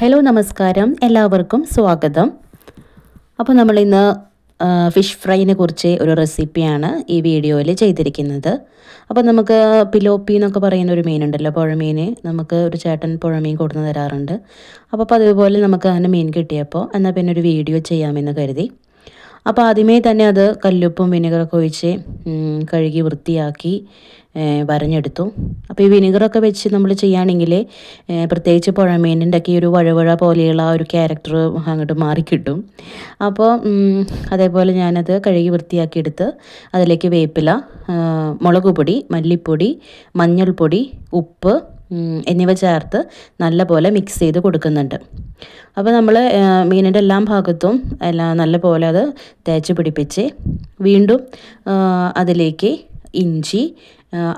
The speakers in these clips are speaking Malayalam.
ഹലോ നമസ്കാരം. എല്ലാവർക്കും സ്വാഗതം. അപ്പോൾ നമ്മൾ ഇന്ന് ഫിഷ് ഫ്രൈനെ കുറിച്ച് ഒരു റെസിപ്പിയാണ് ഈ വീഡിയോയിൽ ചെയ്തിരിക്കുന്നത്. അപ്പോൾ നമുക്ക് പിലോപ്പി എന്നൊക്കെ പറയുന്ന ഒരു മീനുണ്ടല്ലോ പുഴമീൻ. നമുക്ക് ഒരു ചേട്ടൻ പുഴമീൻ കൊടുന്ന് തരാറുണ്ട്. അപ്പോൾ അതുപോലെ നമുക്ക് അങ്ങനെ മീൻ കിട്ടിയപ്പോൾ എന്നാൽ പിന്നെ ഒരു വീഡിയോ ചെയ്യാമെന്ന് കരുതി. അപ്പോൾ ആദ്യമേ തന്നെ അത് കല്ലുപ്പും വിനെഗറൊക്കെ ഒഴിച്ച് കഴുകി വൃത്തിയാക്കി വരഞ്ഞെടുത്തു. അപ്പോൾ ഈ വിനെഗറൊക്കെ വെച്ച് നമ്മൾ ചെയ്യുകയാണെങ്കിൽ പ്രത്യേകിച്ച് പുഴമീനിന്റെ ഒക്കെ ഒരു വഴവഴ പോലെയുള്ള ആ ഒരു ക്യാരക്ടർ അങ്ങോട്ട് മാറിക്കിട്ടും. അപ്പോൾ അതേപോലെ ഞാനത് കഴുകി വൃത്തിയാക്കിയെടുത്ത് അതിലേക്ക് വേപ്പില മുളക് പൊടി മല്ലിപ്പൊടി മഞ്ഞൾപ്പൊടി ഉപ്പ് എന്നിവ ചേർത്ത് നല്ലപോലെ മിക്സ് ചെയ്ത് കൊടുക്കുന്നുണ്ട്. അപ്പോൾ നമ്മൾ മീനിന്റെ എല്ലാ ഭാഗത്തും എല്ലാം നല്ലപോലെ അത് തേച്ച് പിടിപ്പിച്ച് വീണ്ടും അതിലേക്ക് ഇഞ്ചി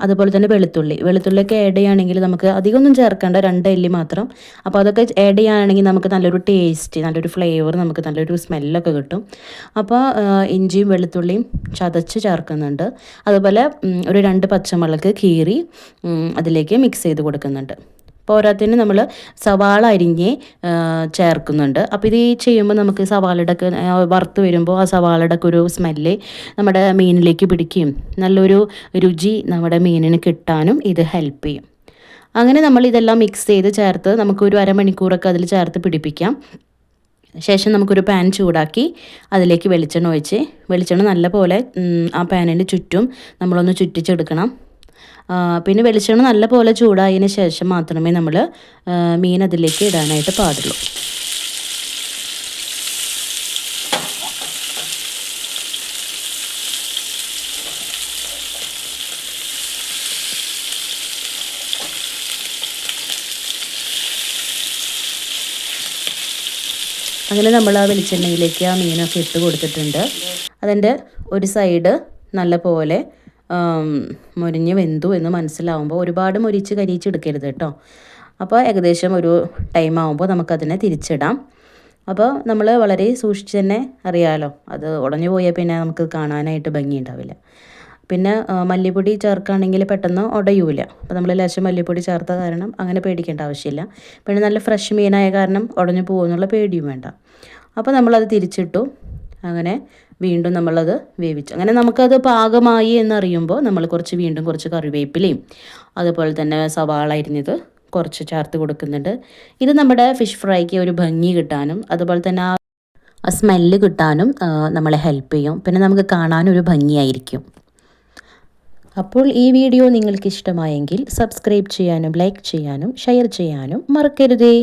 അതുപോലെ തന്നെ വെളുത്തുള്ളി. വെളുത്തുള്ളിയൊക്കെ ആഡ് ചെയ്യുകയാണെങ്കിൽ നമുക്ക് അധികമൊന്നും ചേർക്കേണ്ട രണ്ട് എല്ലി മാത്രം. അപ്പോൾ അതൊക്കെ ആഡ് ചെയ്യുകയാണെങ്കിൽ നമുക്ക് നല്ലൊരു ടേസ്റ്റ് നല്ലൊരു ഫ്ലേവർ നമുക്ക് നല്ലൊരു സ്മെല്ലൊക്കെ കിട്ടും. അപ്പോൾ ഇഞ്ചിയും വെളുത്തുള്ളിയും ചതച്ച് ചേർക്കുന്നുണ്ട്. അതുപോലെ ഒരു രണ്ട് പച്ചമുളക് കീറി അതിലേക്ക് മിക്സ് ചെയ്ത് കൊടുക്കുന്നുണ്ട്. പോരാത്തതിന് നമ്മൾ സവാള അരിഞ്ഞ് ചേർക്കുന്നുണ്ട്. അപ്പോൾ ഇത് ചെയ്യുമ്പോൾ നമുക്ക് സവാളയുടെ വറുത്ത് വരുമ്പോൾ ആ സവാളയുടെ ഒക്കെ ഒരു സ്മെല്ല് നമ്മുടെ മീനിലേക്ക് പിടിക്കുകയും നല്ലൊരു രുചി നമ്മുടെ മീനിന് കിട്ടാനും ഇത് ഹെൽപ്പ് ചെയ്യും. അങ്ങനെ നമ്മൾ ഇതെല്ലാം മിക്സ് ചെയ്ത് ചേർത്ത് നമുക്കൊരു അരമണിക്കൂറൊക്കെ അതിൽ ചേർത്ത് പിടിപ്പിക്കാം. ശേഷം നമുക്കൊരു പാൻ ചൂടാക്കി അതിലേക്ക് വെളിച്ചെണ്ണ ഒഴിച്ച് വെളിച്ചെണ്ണ നല്ലപോലെ ആ പാനിന്റെ ചുറ്റും നമ്മളൊന്ന് ചുറ്റിച്ചെടുക്കണം. പിന്നെ വെളിച്ചെണ്ണ നല്ല പോലെ ചൂടായതിന് ശേഷം മാത്രമേ നമ്മൾ മീൻ അതിലേക്ക് ഇടാനായിട്ട് പാടുള്ളൂ. അങ്ങനെ നമ്മൾ ആ വെളിച്ചെണ്ണയിലേക്ക് ആ മീനൊക്കെ ഇട്ട് കൊടുത്തിട്ടുണ്ട്. അതിന്റെ ഒരു സൈഡ് നല്ല പോലെ മുരിഞ്ഞ് വെന്തു എന്ന് മനസ്സിലാവുമ്പോൾ ഒരുപാട് മുരിച്ച് കരിയിച്ചെടുക്കരുത് കേട്ടോ. അപ്പോൾ ഏകദേശം ഒരു ടൈം ആകുമ്പോൾ നമുക്കതിനെ തിരിച്ചിടാം. അപ്പോൾ നമ്മൾ വളരെ സൂക്ഷിച്ച് തന്നെ അറിയാമല്ലോ അത് ഉടഞ്ഞു പോയാൽ പിന്നെ നമുക്ക് കാണാനായിട്ട് ഭംഗി ഉണ്ടാവില്ല പിന്നെ മല്ലിപ്പൊടി ചേർക്കുകയാണെങ്കിൽ പെട്ടെന്ന് ഉടയൂല അപ്പോൾ നമ്മൾ ലേശം മല്ലിപ്പൊടി ചേർത്ത കാരണം അങ്ങനെ പേടിക്കേണ്ട ആവശ്യമില്ല. പിന്നെ നല്ല ഫ്രഷ് മീനായ കാരണം ഉടഞ്ഞു പോകുമെന്നുള്ള പേടിയും വേണ്ട. അപ്പോൾ നമ്മളത് തിരിച്ചിട്ടു. അങ്ങനെ വീണ്ടും നമ്മളത് വേവിച്ചു. അങ്ങനെ നമുക്കത് പാകമായി എന്നറിയുമ്പോൾ നമ്മൾ കുറച്ച് വീണ്ടും കുറച്ച് കറിവേപ്പിലയും അതുപോലെ തന്നെ സവാള അരിഞ്ഞത് കുറച്ച് ചേർത്ത് കൊടുക്കുന്നുണ്ട്. ഇത് നമ്മുടെ ഫിഷ് ഫ്രൈക്ക് ഒരു ഭംഗി കിട്ടാനും അതുപോലെ തന്നെ ആ സ്മെല്ല് കിട്ടാനും നമ്മളെ ഹെൽപ്പ് ചെയ്യും. പിന്നെ നമുക്ക് കാണാനും ഒരു ഭംഗിയായിരിക്കും. അപ്പോൾ ഈ വീഡിയോ നിങ്ങൾക്ക് ഇഷ്ടമായെങ്കിൽ സബ്സ്ക്രൈബ് ചെയ്യാനും ലൈക്ക് ചെയ്യാനും ഷെയർ ചെയ്യാനും മറക്കരുതേ.